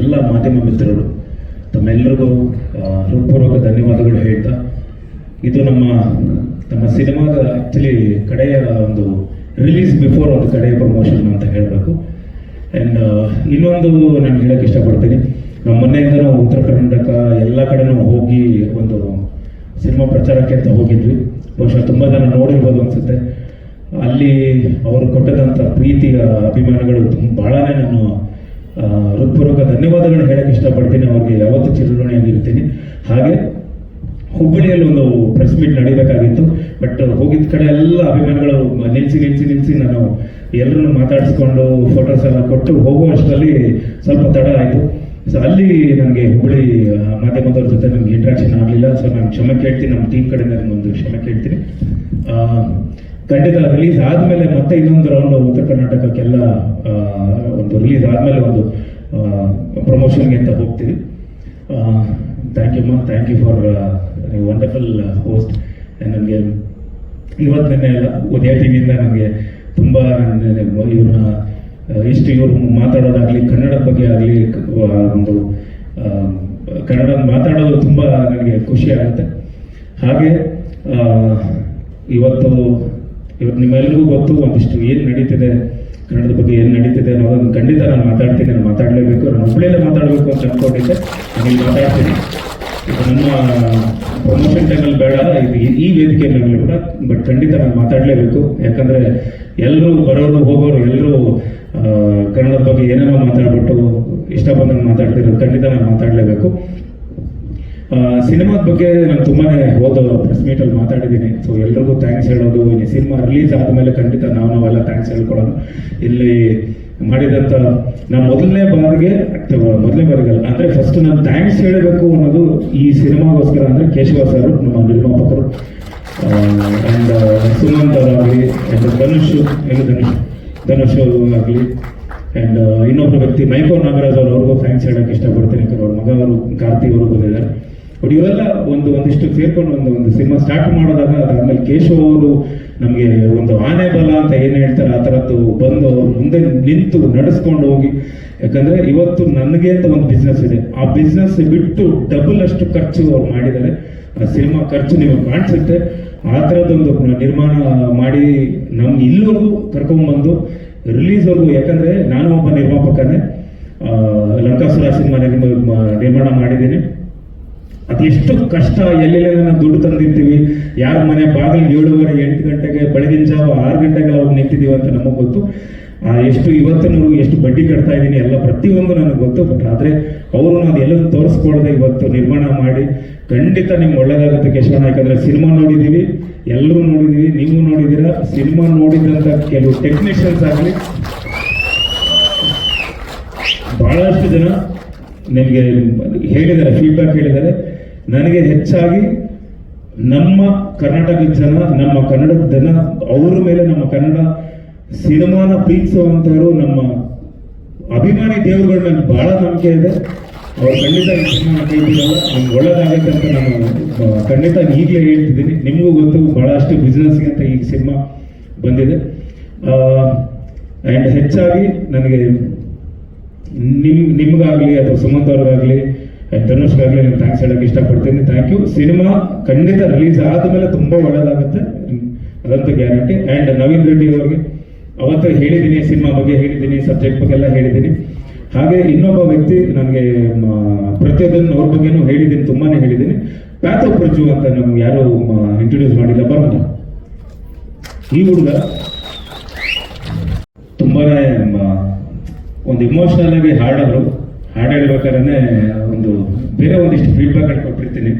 ಎಲ್ಲ ಮಾಧ್ಯಮ ಮಿತ್ರರು, ತಮ್ಮೆಲ್ಲರಿಗೂ ಹೃತ್ಪೂರ್ವಕ ಧನ್ಯವಾದಗಳು ಹೇಳ್ತಾ, ಇದು ನಮ್ಮ ನಮ್ಮ ಸಿನಿಮಾದ ಆ್ಯಕ್ಚುಲಿ ಕಡೆಯ ಒಂದು ರಿಲೀಸ್ ಬಿಫೋರ್ ಒಂದು ಕಡೆಯ ಪ್ರಮೋಷನ್ ಅಂತ ಹೇಳಬೇಕು. ಆ್ಯಂಡ್ ಇನ್ನೊಂದು ನಾನು ಹೇಳಕ್ಕೆ ಇಷ್ಟಪಡ್ತೀನಿ, ನಾವು ಮೊನ್ನೆಯಿಂದನೂ ಉತ್ತರ ಕರ್ನಾಟಕ ಎಲ್ಲ ಕಡೆನೂ ಹೋಗಿ ಒಂದು ಸಿನಿಮಾ ಪ್ರಚಾರಕ್ಕೆ ಅಂತ ಹೋಗಿದ್ವಿ. ಬಹುಶಃ ತುಂಬ ಜನ ನೋಡಿರ್ಬೋದು ಅನ್ಸುತ್ತೆ. ಅಲ್ಲಿ ಅವರು ಕೊಟ್ಟದಂಥ ಪ್ರೀತಿಯ ಅಭಿಮಾನಗಳು ತುಂಬ ಭಾಳನೇ ನಾನು ಹೃತ್ಪೂರ್ವಕ ಧನ್ಯವಾದಗಳನ್ನು ಹೇಳಕ್ಕೆ ಇಷ್ಟಪಡ್ತೀನಿ. ಅವ್ರಿಗೆ ಯಾವತ್ತೂ ಚಿರಋಣಿಯಾಗಿರ್ತೀನಿ. ಹಾಗೆ ಹುಬ್ಬಳ್ಳಿಯಲ್ಲಿ ಒಂದು ಪ್ರೆಸ್ ಮೀಟ್ ನಡೀಬೇಕಾಗಿತ್ತು. ಬಟ್ ಹೋಗಿದ್ದ ಕಡೆ ಎಲ್ಲ ಅಭಿಮಾನಿಗಳು ನಿಲ್ಸಿ ನಿಲ್ಸಿ ನಿಲ್ಸಿ ನಾನು ಎಲ್ಲರನ್ನು ಮಾತಾಡಿಸ್ಕೊಂಡು ಫೋಟೋಸ್ ಎಲ್ಲ ಕೊಟ್ಟು ಹೋಗುವಷ್ಟರಲ್ಲಿ ಸ್ವಲ್ಪ ತಡ ಆಯಿತು. ಸೊ ಅಲ್ಲಿ ನನಗೆ ಹುಬ್ಬಳ್ಳಿ ಮಾಧ್ಯಮದವ್ರ ಜೊತೆ ನನಗೆ ಇಂಟ್ರಾಕ್ಷನ್ ಆಗಲಿಲ್ಲ. ಸೊ ನಾನು ಕ್ಷಮೆ ಕೇಳ್ತೀನಿ. ನಮ್ಮ ಟೀಮ್ ಕಡೆಯಿಂದ ಒಂದು ಕ್ಷಮೆ ಕೇಳ್ತೀನಿ. ಖಂಡಿತ ರಿಲೀಸ್ ಆದಮೇಲೆ ಮತ್ತೆ ಇನ್ನೊಂದು ರೌಂಡ್ ಉತ್ತರ ಕರ್ನಾಟಕಕ್ಕೆಲ್ಲ ಒಂದು ರಿಲೀಸ್ ಆದಮೇಲೆ ಒಂದು ಪ್ರಮೋಷನ್ಗೆ ಅಂತ ಹೋಗ್ತೀವಿ. ಥ್ಯಾಂಕ್ ಯು ಮಾ thank you for wonderful host ನನಗೆ ನಿನ್ನೆ ಎಲ್ಲ ಉದಯ ಟಿವಿಯಿಂದ ನನಗೆ ತುಂಬ ಇವ್ರನ್ನ ಇಷ್ಟು ಇವರು ಮಾತಾಡೋದಾಗಲಿ, ಕನ್ನಡದ ಬಗ್ಗೆ ಆಗಲಿ ಒಂದು ಕನ್ನಡ ಮಾತಾಡೋದು ತುಂಬ ನನಗೆ ಖುಷಿ ಆಗುತ್ತೆ. ಹಾಗೆ ಇವತ್ತು ಇವತ್ತು ನಿಮ್ಮೆಲ್ಲರಿಗೂ ಗೊತ್ತು, ಒಂದಿಷ್ಟು ಏನು ನಡೀತಿದೆ ಕನ್ನಡದ ಬಗ್ಗೆ ಏನು ನಡೀತಿದೆ ಅನ್ನೋದನ್ನು ಖಂಡಿತ ನಾನು ಮಾತಾಡ್ತೀನಿ, ನಾನು ಮಾತಾಡಲೇಬೇಕು. ನಾನು ಹುಬ್ಬಳ್ಳಿಯಲ್ಲೇ ಮಾತಾಡಬೇಕು ಅಂತ ಅನ್ಕೊಂಡಿದ್ದೆ. ನಾನು ಇಲ್ಲಿ ಮಾತಾಡ್ತೀನಿ. ಇದು ನಮ್ಮ ಪ್ರಮೋಷನ್ ಟೈಮಲ್ಲಿ ಬೇಡ, ಇದು ಈ- ವೇದಿಕೆ ಮೇಲೆ ಕೂಡ ಬಟ್ ಖಂಡಿತ ನಾನು ಮಾತಾಡಲೇಬೇಕು. ಯಾಕಂದ್ರೆ ಎಲ್ಲರೂ ಬರೋರು, ಹೋಗೋರು ಎಲ್ಲರೂ ಕನ್ನಡದ ಬಗ್ಗೆ ಏನೇನೋ ಮಾತಾಡ್ಬಿಟ್ಟು ಇಷ್ಟ ಬಂದಂಗೆ ಮಾತಾಡ್ತಿರೋದು ಖಂಡಿತ ನಾನು ಮಾತಾಡಲೇಬೇಕು. ಸಿನಿಮಾದ ಬಗ್ಗೆ ನಾನು ತುಂಬಾನೇ ಹೋದ ಪ್ರೆಸ್ ಮೀಟಲ್ಲಿ ಮಾತಾಡಿದ್ದೀನಿ. ಸೊ ಎಲ್ರಿಗೂ ಥ್ಯಾಂಕ್ಸ್ ಹೇಳೋದು. ಈ ಸಿನಿಮಾ ರಿಲೀಸ್ ಆದಮೇಲೆ ಖಂಡಿತ ನಾವು ನಾವೆಲ್ಲ ಥ್ಯಾಂಕ್ಸ್ ಹೇಳ್ಕೊಳ್ಳೋಣ ಇಲ್ಲಿ ಮಾಡಿದಂಥ ನಾನು ಮೊದಲನೇ ಬಾರಿಗೆ ಮೊದಲನೇ ಬಾರಿಗಲ್ಲ, ಅಂದರೆ ಫಸ್ಟ್ ನಾನು ಥ್ಯಾಂಕ್ಸ್ ಹೇಳಬೇಕು ಅನ್ನೋದು ಈ ಸಿನಿಮಾಗೋಸ್ಕರ ಅಂದರೆ ಕೇಶವ ಸರ್ ನಮ್ಮ ನಿರ್ಮಾಪಕರು. ಆ್ಯಂಡ್ ಸುಮಂತ್ ಅವರಾಗಲಿ ಆ್ಯಂಡ್ ಧನುಷ್, ಎಲ್ಲ ಧನುಷ್? ಧನುಷ್ ಆಗಲಿ ಆ್ಯಂಡ್ ಇನ್ನೊಬ್ಬ ವ್ಯಕ್ತಿ ಮೈಕೋ ನಾಗರಾಜ್ ಅವರು, ಅವ್ರಿಗೂ ಥ್ಯಾಂಕ್ಸ್ ಹೇಳಕ್ಕೆ ಇಷ್ಟಪಡ್ತೀನಿ. ಅವ್ರ ಮಗ ಅವರು ಕಾರ್ತಿ ಅವರು ಬಂದಿದ್ದಾರೆ. ಬಟ್ ಇವೆಲ್ಲ ಒಂದು ಒಂದಿಷ್ಟು ಸೇರ್ಕೊಂಡು ಒಂದು ಒಂದು ಸಿನಿಮಾ ಸ್ಟಾರ್ಟ್ ಮಾಡೋದಾಗ ಅದಾದ್ಮೇಲೆ ಕೇಶವ ಅವರು ನಮಗೆ ಒಂದು ಆನೆ ಬಲ ಅಂತ ಏನು ಹೇಳ್ತಾರೆ, ಆ ಥರದ್ದು ಬಂದು ಅವ್ರು ಮುಂದೆ ನಿಂತು ನಡೆಸ್ಕೊಂಡು ಹೋಗಿ. ಯಾಕಂದ್ರೆ ಇವತ್ತು ನನಗೆ ಅಂತ ಒಂದು ಬಿಸ್ನೆಸ್ ಇದೆ. ಆ ಬಿಸ್ನೆಸ್ ಬಿಟ್ಟು ಡಬಲ್ ಅಷ್ಟು ಖರ್ಚು ಅವ್ರು ಮಾಡಿದ್ದಾರೆ. ಆ ಸಿನಿಮಾ ಖರ್ಚು ನಿಮಗೆ ಕಾಣಿಸುತ್ತೆ. ಆ ಥರದ್ದೊಂದು ನಿರ್ಮಾಣ ಮಾಡಿ ನಮ್ ಇಲ್ಲಿವರೆಗೂ ಕರ್ಕೊಂಡ್ಬಂದು ರಿಲೀಸ್ವರೆಗೂ ಯಾಕಂದ್ರೆ ನಾನು ಒಬ್ಬ ನಿರ್ಮಾಪಕನೇ. ಲಂಕಾಸುರ ಸಿನಿಮಾ ನಿರ್ಮ- ನಿರ್ಮಾಣ ಮಾಡಿದ್ದೀನಿ. ಅದೆಷ್ಟು ಕಷ್ಟ ಎಲ್ಲೆಲ್ಲ ನಾವು ದುಡ್ಡು ತಂದಿರ್ತೀವಿ. ಯಾರ ಮನೆ ಬಾಗಿಲು ಏಳುವರೆ ಎಂಟು ಗಂಟೆಗೆ, ಬೆಳಗಿನ ಜಾವ ಆರು ಗಂಟೆಗೆ ಅವ್ರು ನಿಂತಿದ್ದೀವಿ ಅಂತ ನಮಗೆ ಗೊತ್ತು. ಎಷ್ಟು ಇವತ್ತಿನವರು ಎಷ್ಟು ಬಡ್ಡಿ ಕಟ್ತಾ ಇದ್ದೀನಿ ಎಲ್ಲ ಪ್ರತಿಯೊಂದು ನನಗೆ ಗೊತ್ತು. ಬಟ್ ಆದರೆ ಅವರು ನಾವು ಎಲ್ಲರೂ ತೋರಿಸ್ಕೊಳ್ದೆ ಇವತ್ತು ನಿರ್ಮಾಣ ಮಾಡಿ, ಖಂಡಿತ ನಿಮ್ಗೆ ಒಳ್ಳೇದಾಗುತ್ತೆ ಕೇಶವಣ್ಣ. ಯಾಕಂದ್ರೆ ಸಿನಿಮಾ ನೋಡಿದ್ದೀವಿ, ಎಲ್ಲರೂ ನೋಡಿದ್ದೀವಿ, ನೀವು ನೋಡಿದ್ದೀರಾ? ಸಿನಿಮಾ ನೋಡಿದಂಥ ಕೆಲವು ಟೆಕ್ನಿಷಿಯನ್ಸ್ ಆಗಲಿ. ಬಹಳಷ್ಟು ಜನ ನಿಮಗೆ ಹೇಳಿದ್ದಾರೆ ಫೀಡ್ಬ್ಯಾಕ್ ಹೇಳಿದ್ದಾರೆ. ನನಗೆ ಹೆಚ್ಚಾಗಿ ನಮ್ಮ ಕರ್ನಾಟಕದ ಜನ, ನಮ್ಮ ಕನ್ನಡದ ಜನ, ಅವ್ರ ಮೇಲೆ ನಮ್ಮ ಕನ್ನಡ ಸಿನಿಮಾನ ಪ್ರೀತಿಸುವಂಥವ್ರು ನಮ್ಮ ಅಭಿಮಾನಿ ದೇವರುಗಳು ನನಗೆ ಬಹಳ ನಂಬಿಕೆ ಇದೆ. ಅವ್ರು ಖಂಡಿತ ನಮ್ಗೆ ಒಳ್ಳೇದಾಗುತ್ತೆ ಅಂತ ನಾನು ಖಂಡಿತ ಈಗಲೇ ಹೇಳ್ತಿದ್ದೀನಿ. ನಿಮಗೂ ಗೊತ್ತು, ಬಹಳಷ್ಟು ಬಿಸ್ನೆಸ್ಗೆ ಅಂತ ಈ ಸಿನಿಮಾ ಬಂದಿದೆ. ಆ್ಯಂಡ್ ಹೆಚ್ಚಾಗಿ ನನಗೆ ನಿಮ್, ನಿಮಗಾಗಲಿ ಅಥವಾ ಸುಮಂತ್ ಅವ್ರಿಗಾಗ್ಲಿ ಧನುಷ್ಗಾಗ್ಲಿ ನಿಮ್ಗೆ ಥ್ಯಾಂಕ್ಸ್ ಹೇಳಕ್ ಇಷ್ಟಪಡ್ತೀನಿ. ಥ್ಯಾಂಕ್ ಯು ಸಿನಿಮಾ ಖಂಡಿತ ರಿಲೀಸ್ ಆದಮೇಲೆ ತುಂಬಾ ಒಳ್ಳೇದಾಗುತ್ತೆ. ಅದಂತೂ ಗ್ಯಾರಂಟಿ ಅಂಡ್ ನವೀನ್ ರೆಡ್ಡಿ ಅವ್ರಿಗೆ ಅವತ್ತು ಹೇಳಿದ್ದೀನಿ ಸಿನಿಮಾ ಬಗ್ಗೆ ಹೇಳಿದ್ದೀನಿ ಸಬ್ಜೆಕ್ಟ್ ಬಗ್ಗೆ ಎಲ್ಲ ಹೇಳಿದ್ದೀನಿ. ಹಾಗೆ ಇನ್ನೊಬ್ಬ ವ್ಯಕ್ತಿ ನನಗೆ ಪ್ರತಿಯೊಂದನ್ನು ಅವ್ರ ಬಗ್ಗೆನೂ ಹೇಳಿದ್ದೀನಿ, ತುಂಬಾನೇ ಹೇಳಿದ್ದೀನಿ. ಪ್ಯಾಥೋ ಪ್ರಜು ಅಂತ ನಮ್ಗೆ ಯಾರು ಇಂಟ್ರೊಡ್ಯೂಸ್ ಮಾಡಿಲ್ಲ. ಬರೋಣ ಈ ಹುಡುಗ ತುಂಬಾನೇ ಒಂದು ಇಮೋಷನಲ್ ಆಗಿ ಹಾಡೋರು. ಹಾಡು ಒಂದು ಬೇರೆ ಒಂದಿಷ್ಟು ಫೀಡ್ಬ್ಯಾಕ್ ಕೊಟ್ಟಿರ್ತೀನಿ.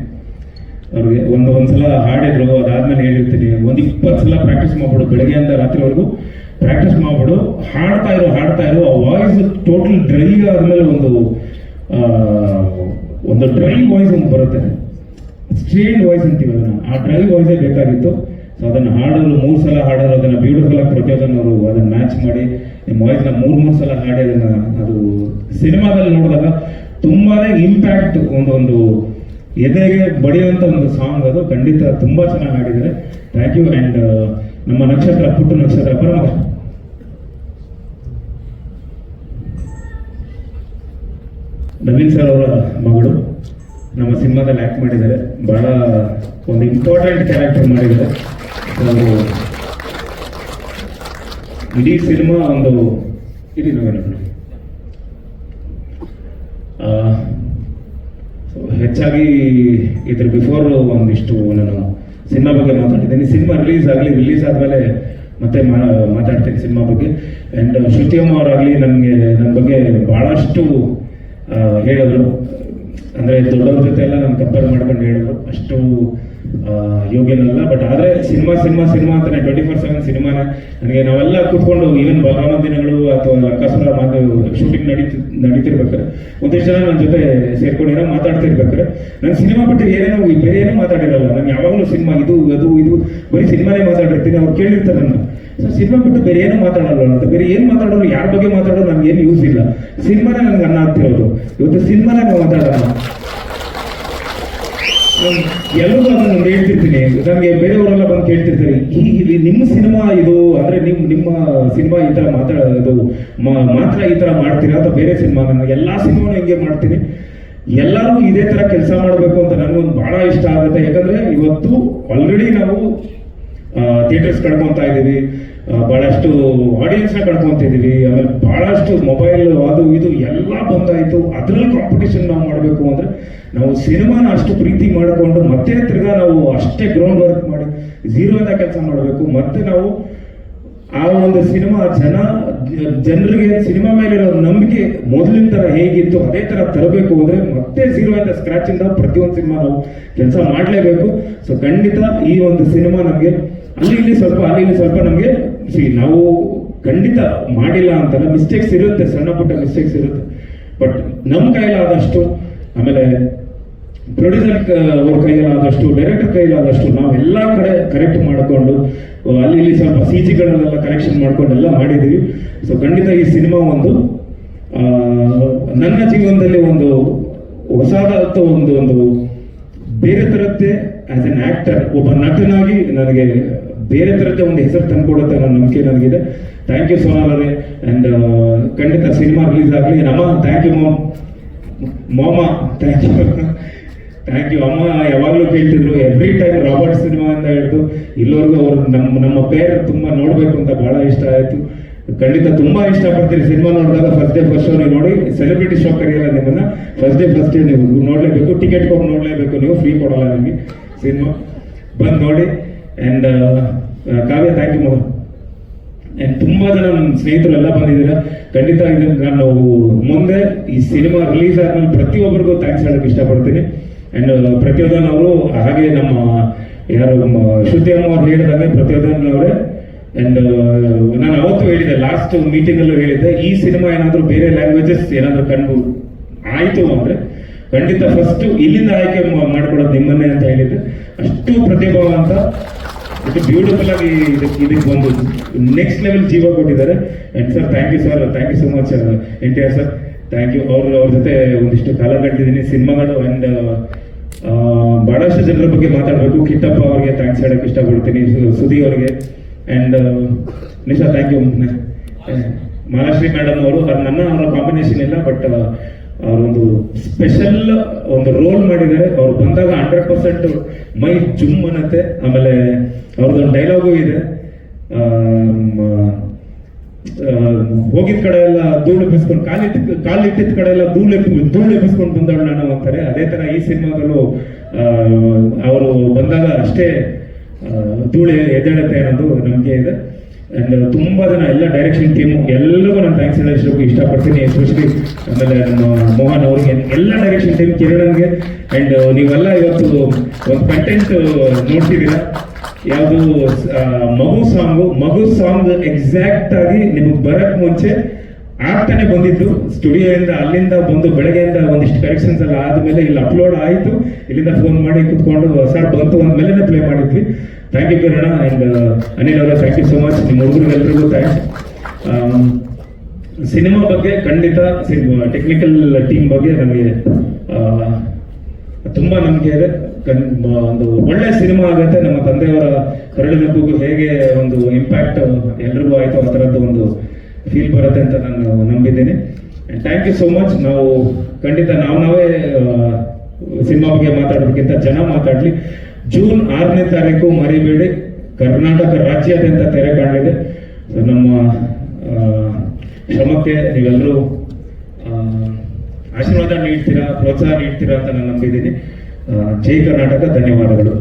ಅವ್ರಿಗೆ ಒಂದು ಒಂದ್ಸಲ ಹಾಡಿದ್ರು, ಅದಾದ್ಮೇಲೆ ಹೇಳಿರ್ತೀನಿ, ಒಂದು ಇಪ್ಪತ್ತು ಸಲ ಪ್ರಾಕ್ಟೀಸ್ ಮಾಡ್ಬಿಡು ಬೆಳಗ್ಗೆಯಿಂದ ರಾತ್ರಿವರೆಗೂ ಪ್ರಾಕ್ಟೀಸ್ ಮಾಡ್ಬಿಡು, ಹಾಡ್ತಾ ಇರೋ ಹಾಡ್ತಾ ಇರೋ, ಆ ವಾಯ್ಸ್ ಟೋಟಲ್ ಡ್ರೈ ಆದ್ಮೇಲೆ ಒಂದು ಒಂದು ಡ್ರೈ ವಾಯ್ಸ್ ಒಂದು ಬರುತ್ತೆ. ಸ್ಟ್ರೇನ್ ವಾಯ್ಸ್ ಅಂತೀವಿ ಅದನ್ನು. ಆ ಡ್ರೈ ವಾಯ್ಸೇ ಬೇಕಾಗಿತ್ತು. ಸೊ ಅದನ್ನ ಹಾಡೋರು ಮೂರು ಸಲ ಹಾಡೋರು, ಅದನ್ನು ಬ್ಯೂಟಿಫುಲ್ ಆಗಿ ಪ್ರತಿಯೊಂದನ್ನು ಅವರು ಅದನ್ನ ಮ್ಯಾಚ್ ಮಾಡಿ ನಿಮ್ಮ ವಾಯ್ಸ್ನ ಮೂರು ಮೂರು ಸಲ ಹಾಡಿ ಅದನ್ನ ಅದು ಸಿನಿಮಾದಲ್ಲಿ ನೋಡಿದಾಗ ತುಂಬಾನೇ ಇಂಪ್ಯಾಕ್ಟ್ ಒಂದೊಂದು ಎದೆಗೆ ಬಡಿಯುವಂತ ಒಂದು ಸಾಂಗ್ ಅದು. ಖಂಡಿತ ತುಂಬಾ ಚೆನ್ನಾಗಿ ಹಾಡಿದ್ದಾರೆ. ಥ್ಯಾಂಕ್ ಯು ಅಂಡ್ ನಮ್ಮ ನಕ್ಷತ್ರ, ಪುಟ್ಟು ನಕ್ಷತ್ರ ಬರಮ್ಮ ನವೀನ್ ಸರ್ ಅವರ ಮಗಳು ನಮ್ಮ ಸಿನಿಮಾದಲ್ಲಿ ಆ್ಯಕ್ಟ್ ಮಾಡಿದ್ದಾರೆ. ಬಹಳ ಒಂದು ಇಂಪಾರ್ಟೆಂಟ್ ಕ್ಯಾರೆಕ್ಟರ್ ಮಾಡಿದ್ದಾರೆ. ಇಡೀ ಸಿನಿಮಾ ಒಂದು ಆ, so ಹೆಚ್ಚಾಗಿ ಇದ್ರ ಬಿಫೋರ್ ಒಂದಿಷ್ಟು ನಾನು ಸಿನಿಮಾ ಬಗ್ಗೆ ಮಾತಾಡಿದ್ದೀನಿ. ಸಿನಿಮಾ ರಿಲೀಸ್ ಆಗಲಿ ರಿಲೀಸ್ ಆದಮೇಲೆ ಮತ್ತೆ ಮಾತಾಡ್ತೀನಿ ಸಿನಿಮಾ ಬಗ್ಗೆ. ಆ್ಯಂಡ್ ಶ್ರುತಿಯಮ್ಮ ಅವರಾಗಲಿ ನನಗೆ ನನ್ನ ಬಗ್ಗೆ ಭಾಳಷ್ಟು ಹೇಳಿದ್ರು. ಅಂದರೆ ದೊಡ್ಡವ್ರ ಜೊತೆ ಎಲ್ಲ ನಾನು ಕಂಪೇರ್ ಮಾಡ್ಕೊಂಡು ಹೇಳಿದ್ರು. ಅಷ್ಟು ಯೋಗ್ಯನಲ್ಲ ಬಟ್ ಆದರೆ ಸಿನಿಮಾ ಸಿನಿಮಾ ಸಿನಿಮಾ ಅಂತಾನೆ ಟ್ವೆಂಟಿ ಫೋರ್ ಸೆವೆನ್ ಸಿನಿಮಾನ ನನಗೆ ನಾವೆಲ್ಲ ಕೂತ್ಕೊಂಡು ಈವನ್ ಬಲರಾಮ ದಿನಗಳು ಅಥವಾ ಲಂಕಾಸುರ ಮಾತು ಶೂಟಿಂಗ್ ನಡೀತಿ, ನಡೀತಿರ್ಬೇಕಾರೆ. ಒಂದಿಷ್ಟು ಜನ ನನ್ನ ಜೊತೆ ಸೇರ್ಕೊಂಡಿರೋ ಮಾತಾಡ್ತಿರ್ಬೇಕಾರೆ. ನಾನು ಸಿನಿಮಾ ಬಿಟ್ಟು ಏನೇನೋ, ಬೇರೆ ಏನೋ ಮಾತಾಡಿರಲ್ಲ. ನಾನು ಯಾವಾಗಲೂ ಸಿನಿಮಾ ಇದು, ಅದು, ಇದು, ಬರೀ ಸಿನಿಮಾನೇ ಮಾತಾಡಿರ್ತೀನಿ ಅವ್ರು ಕೇಳಿರ್ತಾರೆ ನನ್ನ. ಸೊ ಸಿನಿಮಾ ಬಿಟ್ಟು ಬೇರೆ ಏನೂ ಮಾತಾಡಲ್ಲ ಅಂತ. ಬೇರೆ ಏನು ಮಾತಾಡೋರು, ಯಾರ ಬಗ್ಗೆ ಮಾತಾಡೋರು ನನಗೆ ಏನು ಯೂಸ್ ಇಲ್ಲ. ಸಿನಿಮಾನೇ ನನಗೆ ಅನ್ನ ಆಗ್ತಿರೋದು. ಇವತ್ತು ಸಿನಿಮಾನೇ ಮಾತಾಡೋಣ. ನಾನ್ ಅದನ್ನು ಅದನ್ನ ನಾನು ಹೇಳ್ತಿರ್ತೀನಿ. ನನಗೆ ಬೇರೆಯವರೆಲ್ಲ ಬಂದು ಕೇಳ್ತಿರ್ತಾರೆ, ಈ ನಿಮ್ಮ ಸಿನಿಮಾ ಇದು, ಅಂದ್ರೆ ನಿಮ್, ನಿಮ್ಮ ಸಿನಿಮಾ ಈ ತರ ಮಾತಾಡೋದು ಮಾತ್ರ ಈ ತರ ಮಾಡ್ತೀರಾ ಅಥವಾ ಬೇರೆ ಸಿನಿಮಾ? ನಾನು ಎಲ್ಲಾ ಸಿನಿಮಾನು ಹಿಂಗೆ ಮಾಡ್ತೀನಿ. ಎಲ್ಲರೂ ಇದೇ ತರ ಕೆಲಸ ಮಾಡಬೇಕು ಅಂತ ನನಗೊಂದು ಬಹಳ ಇಷ್ಟ ಆಗುತ್ತೆ. ಯಾಕಂದ್ರೆ ಇವತ್ತು ಆಲ್ರೆಡಿ ನಾವು ಥಿಯೇಟರ್ಸ್ ಕಳ್ಕೊಂತ ಇದೀವಿ ಆ, ಬಹಳಷ್ಟು ಆಡಿಯನ್ಸ್ನ ಕಳ್ಕೊಂತ ಇದೀವಿ ಆಮೇಲೆ ಬಹಳಷ್ಟು ಮೊಬೈಲ್ ಅದು ಇದು ಎಲ್ಲ ಬಂದಾಯ್ತು. ಅದ್ರಲ್ಲಿ ಕಾಂಪಿಟೇಷನ್ ನಾವು ಮಾಡಬೇಕು ಅಂದ್ರೆ ನಾವು ಸಿನಿಮಾನ ಅಷ್ಟು ಪ್ರೀತಿ ಮಾಡಿಕೊಂಡು ಮತ್ತೆ ತಿರ್ಗಾ ನಾವು ಅಷ್ಟೇ ಗ್ರೌಂಡ್ ವರ್ಕ್ ಮಾಡಿ ಝೀರೋಯಿಂದ ಕೆಲಸ ಮಾಡಬೇಕು. ಮತ್ತೆ ನಾವು ಆ ಒಂದು ಸಿನಿಮಾ ಜನ ಜನರಿಗೆ ಸಿನಿಮಾ ಮೇಲಿರೋ ನಂಬಿಕೆ ಮೊದಲಿನ ತರ ಹೇಗಿತ್ತು ಅದೇ ತರ ತರಬೇಕು ಅಂದ್ರೆ ಮತ್ತೆ ಝೀರೋ ಇಂದ ಸ್ಕ್ರಾಚ್ ಇಂದ ಪ್ರತಿಯೊಂದು ಸಿನಿಮಾ ನಾವು ಕೆಲಸ ಮಾಡಲೇಬೇಕು. ಸೊ ಖಂಡಿತ ಈ ಒಂದು ಸಿನಿಮಾ ನಮಗೆ ಅಲ್ಲಿ ಇಲ್ಲಿ ಸ್ವಲ್ಪ ಅಲ್ಲಿ ಇಲ್ಲಿ ಸ್ವಲ್ಪ ನಮಗೆ ಸಿ ನಾವು ಖಂಡಿತ ಮಾಡಿಲ್ಲ ಅಂತಲ್ಲ ಮಿಸ್ಟೇಕ್ಸ್ ಇರುತ್ತೆ, ಸಣ್ಣ ಪುಟ್ಟ ಮಿಸ್ಟೇಕ್ಸ್ ಇರುತ್ತೆ. ಬಟ್ ನಮ್ಮ ಕೈಲಾದಷ್ಟು, ಆಮೇಲೆ ಪ್ರೊಡ್ಯೂಸರ್ ಅವ್ರ ಕೈಯಲ್ಲಾದಷ್ಟು ಡೈರೆಕ್ಟರ್ ಕೈಯಲ್ಲಾದಷ್ಟು ನಾವೆಲ್ಲ ಕಡೆ ಕರೆಕ್ಟ್ ಮಾಡಿಕೊಂಡು ಅಲ್ಲಿ ಇಲ್ಲಿ ಸ್ವಲ್ಪ ಸಿ ಜಿಗಳನ್ನೆಲ್ಲ ಕರೆಕ್ಷನ್ ಮಾಡ್ಕೊಂಡು ಎಲ್ಲ ಮಾಡಿದ್ದೀವಿ ಸೊ ಖಂಡಿತ ಈ ಸಿನಿಮಾ ಒಂದು ನನ್ನ ಜೀವನದಲ್ಲಿ ಒಂದು ಹೊಸದ ಒಂದು ಒಂದು ಬೇರೆ ಥರದ್ದೇ ಆಸ್ ಎನ್ ಆಕ್ಟರ್ ಒಬ್ಬ ನಟನಾಗಿ ನನಗೆ ಬೇರೆ ತರದ್ದೇ ಒಂದು ಹೆಸರು ತಂದುಕೊಡುತ್ತೆ ಅನ್ನೋ ನಂಬಿಕೆ ನನಗಿದೆ. ಥ್ಯಾಂಕ್ ಯು ಸೋನಾಲ್ ಅವರೇ. ಅಂಡ್ ಖಂಡಿತ ಸಿನಿಮಾ ರಿಲೀಸ್ ಆಗಲಿ. ನಮ್ಮ ಥ್ಯಾಂಕ್ ಯು ಮಾಮ್, ಮಾಮ ಥ್ಯಾಂಕ್ ಯು ಥ್ಯಾಂಕ್ ಯು ಅಮ್ಮ ಯಾವಾಗಲೂ ಕೇಳ್ತಿದ್ರು ಎವ್ರಿ ಟೈಮ್ ರಾಬರ್ಟ್ ಸಿನಿಮಾ ಅಂತ ಹಿಡಿದು ಇಲ್ಲವರೆಗೂ ಅವರು ನಮ್ಮ ನಮ್ಮ ಪೇರ್ ತುಂಬಾ ನೋಡಬೇಕು ಅಂತ ಬಹಳ ಇಷ್ಟ ಆಯ್ತು. ಖಂಡಿತ ತುಂಬಾ ಇಷ್ಟಪಡ್ತೀರಿ ಸಿನಿಮಾ ನೋಡಿದಾಗ ಫಸ್ಟ್ ಡೇ ಫಸ್ಟ್ ಶೋ ನೀವು ನೋಡಿ. ಸೆಲೆಬ್ರಿಟಿ ಶೋ ಕರೆಯಲ್ಲ ನಿಮ್ಮನ್ನ. ಫಸ್ಟ್ ಡೇ ಫಸ್ಟ್ ಡೇ ನೀವು ನೋಡಲೇಬೇಕು. ಟಿಕೆಟ್ ಕೊಟ್ಟು ನೋಡಲೇಬೇಕು ನೀವು. ಫ್ರೀ ಕೊಡಲ್ಲ ನಿಮಗೆ ಸಿನಿಮಾ. ಬಂದು ನೋಡಿ. And Kavya thank you Mohan. And ತುಂಬಾ ಜನ ನನ್ನ ಸ್ನೇಹಿತರೆಲ್ಲ ಬಂದಿದ್ದೀರಾ. ಖಂಡಿತ ನಾನು ಮುಂದೆ ಈ ಸಿನಿಮಾ ರಿಲೀಸ್ ಆದ್ಮೇಲೆ ಪ್ರತಿಯೊಬ್ಬರಿಗೂ ಥ್ಯಾಂಕ್ಸ್ ಹೇಳಕ್ ಇಷ್ಟಪಡ್ತೀನಿ. ಆ್ಯಂಡ್ ಪ್ರತಿಯೊಂದನ್ ಅವರು ಹಾಗೆ ನಮ್ಮ, ಯಾರು ಶ್ರುತಿ ಅಮ್ಮ ಅವ್ರು ಹೇಳಿದಾಗ ಪ್ರತಿಯೊಂದನ್ ಅವರೇ ಅಂಡ್ ನಾನು ಅವತ್ತು ಹೇಳಿದೆ ಲಾಸ್ಟ್ ಮೀಟಿಂಗಲ್ಲೂ ಹೇಳಿದ್ದೆ, ಈ ಸಿನಿಮಾ ಏನಾದರೂ ಬೇರೆ ಲ್ಯಾಂಗ್ವೇಜಸ್ ಏನಾದರೂ ಕಂಡು ಆಯಿತು ಅಂದರೆ ಖಂಡಿತ ಫಸ್ಟು ಇಲ್ಲಿಂದ ಆಯ್ಕೆ ಮಾಡ್ಕೊಳ್ಳೋದು ನಿಮ್ಮನ್ನೇ ಅಂತ ಹೇಳಿದ್ದೆ. ಅಷ್ಟು ಪ್ರತಿಭಾವಂತ ಇದು ಬ್ಯೂಟಿಫುಲ್ ಆಗಿ ಇದಕ್ಕೆ ಒಂದು ನೆಕ್ಸ್ಟ್ ಲೆವೆಲ್ ಜೀವ ಕೊಟ್ಟಿದ್ದಾರೆ. And sir thank you sir thank you so much N T R sir thank you ಅವ್ರ ಅವ್ರ ಜೊತೆ ಒಂದಿಷ್ಟು ಕಾಲ ಕಟ್ಟಿದ್ದೀನಿ. ಸಿನಿಮಾಗಳು ಆ್ಯಂಡ್ ಬಹಳಷ್ಟು ಜನರ ಬಗ್ಗೆ ಮಾತಾಡಬೇಕು. ಕಿಟ್ಟಪ್ಪ ಅವರಿಗೆ ಥ್ಯಾಂಕ್ಸ್ ಹೇಳಕ್ಕೆ ಇಷ್ಟಪಡ್ತೀನಿ. ಸುದಿ ಅವರಿಗೆ. And Nisha thank you Mahalakshmi madam ಅವರು. ಅದು ನನ್ನ ಅವರ ಕಾಂಬಿನೇಷನ್ ಇಲ್ಲ ಬಟ್ ಅವರೊಂದು ಸ್ಪೆಷಲ್ ಒಂದು ರೋಲ್ ಮಾಡಿದ್ದಾರೆ. ಅವ್ರು ಬಂದಾಗ ಹಂಡ್ರೆಡ್ ಪರ್ಸೆಂಟ್ ಮೈ ಜುಮ್ ಅನ್ನತ್ತೆ ಆಮೇಲೆ ಅವ್ರದ್ದೊಂದು ಡೈಲಾಗು ಇದೆ. ಹೋಗಿದ ಕಡೆ ಎಲ್ಲ ಧೂಳು ಎಬ್ಬಿಸ್ಕೊಂಡು ಕಾಲಿಟ್ಟ ಕಾಲಿಟ್ಟಿದ ಕಡೆ ಎಲ್ಲ ಧೂಳು ಧೂಳು ಎಬ್ಬಿಸ್ಕೊಂಡು ಬಂದವಳು ನಾನು ಅಂತಾರೆ. ಅದೇ ತರ ಈ ಸಿನಿಮಾದಲ್ಲೂ ಅವರು ಬಂದಾಗ ಅಷ್ಟೇ ಧೂಳು ಎದ್ದೇಳುತ್ತೆ ಅನ್ನೋದು ನಂಬಿಕೆ ಇದೆ. ಅಂಡ್ ತುಂಬಾ ಜನ, ಎಲ್ಲ ಡೈರೆಕ್ಷನ್ ಟೀಮ್ ಎಲ್ಲರಿಗೂ ನಾನು ಥ್ಯಾಂಕ್ಸ್ ಹೇಳೋಕ್ಕೆ ಇಷ್ಟಪಡ್ತೀನಿ ಎಸ್ಪೆಷಲಿ ಆಮೇಲೆ ನಮ್ಮ ಮೋಹನ್ ಅವ್ರಿಗೆ. ಎಲ್ಲ ಡೈರೆಕ್ಷನ್ ಟೀಮ್ ಕಿರಣನ್ಗೆ ಅಂಡ್ ನೀವೆಲ್ಲ ಇವತ್ತು ಒಂದು ಕಂಟೆಂಟ್ ನೋಡ್ತಿದ್ದೀರಾ? ಯಾವುದು ಮಗು ಸಾಂಗು ಮಗು ಸಾಂಗ್ ಎಕ್ಸಾಕ್ಟ್ ಆಗಿ ನಿಮಗೆ ಬರಕ್ ಮುಂಚೆ ಆಗ್ತಾನೆ ಬಂದಿದ್ದು. ಸ್ಟುಡಿಯೋಯಿಂದ ಅಲ್ಲಿಂದ ಬಂದು ಬೆಳಗ್ಗೆಯಿಂದ ಒಂದಿಷ್ಟು ಕರೆಕ್ಷನ್ಸ್ ಎಲ್ಲ ಆದ್ಮೇಲೆ ಇಲ್ಲಿ ಅಪ್ಲೋಡ್ ಆಯಿತು. ಇಲ್ಲಿಂದ ಫೋನ್ ಮಾಡಿ ಕುತ್ಕೊಂಡು, ಸರ್ ಬಂತು ಅಂದ್ಮೇಲೆ ಪ್ಲೇ ಮಾಡಿದ್ವಿ. Thank you Kiran and Anil ಅವರ ಥ್ಯಾಂಕ್ ಯು ಸೋ ಮಚ್ ನಿಮ್ಮ ಹುಡುಗರಿಗೆಲ್ರಿಗೂ ಥ್ಯಾಂಕ್ಸ್ ಸಿನಿಮಾ ಬಗ್ಗೆ ಖಂಡಿತ ಟೆಕ್ನಿಕಲ್ ಟೀಮ್ ಬಗ್ಗೆ ನಮಗೆ ತುಂಬ ತುಂಬಾ ನಂಬಿಕೆ ಇದೆ. ಒಂದು ಒಳ್ಳೆ ಸಿನಿಮಾ ಆಗುತ್ತೆ. ನಮ್ಮ ತಂದೆಯವರ ಕರಳಿನ ಹೇಗೆ ಒಂದು ಇಂಪ್ಯಾಕ್ಟ್ ಎಲ್ರಿಗೂ ಆಯಿತು ಆ ಥರದ್ದು ಒಂದು ಫೀಲ್ ಬರುತ್ತೆ ಅಂತ ನಾನು ನಂಬಿದ್ದೀನಿ. ಥ್ಯಾಂಕ್ ಯು ಸೋ ಮಚ್ ನಾವು ಖಂಡಿತ ನಾವು ನಾವೇ ಸಿನಿಮಾ ಬಗ್ಗೆ ಮಾತಾಡೋದಕ್ಕಿಂತ ಜನ ಮಾತಾಡಲಿ. ಜೂನ್ ಆರನೇ ತಾರೀಕು ಮರಿಬೇಡಿ. ಕರ್ನಾಟಕ ರಾಜ್ಯಾದ್ಯಂತ ತೆರೆ ಕಾಣಲಿದೆ. ನಮ್ಮ ಶ್ರಮಕ್ಕೆ ನೀವೆಲ್ಲರೂ ಆಶೀರ್ವಾದ ನೀಡ್ತೀರಾ, ಪ್ರೋತ್ಸಾಹ ನೀಡ್ತೀರಾ ಅಂತ ನಾನು ನಂಬಿದ್ದೀನಿ. ಜೈ ಕರ್ನಾಟಕ, ಧನ್ಯವಾದಗಳು.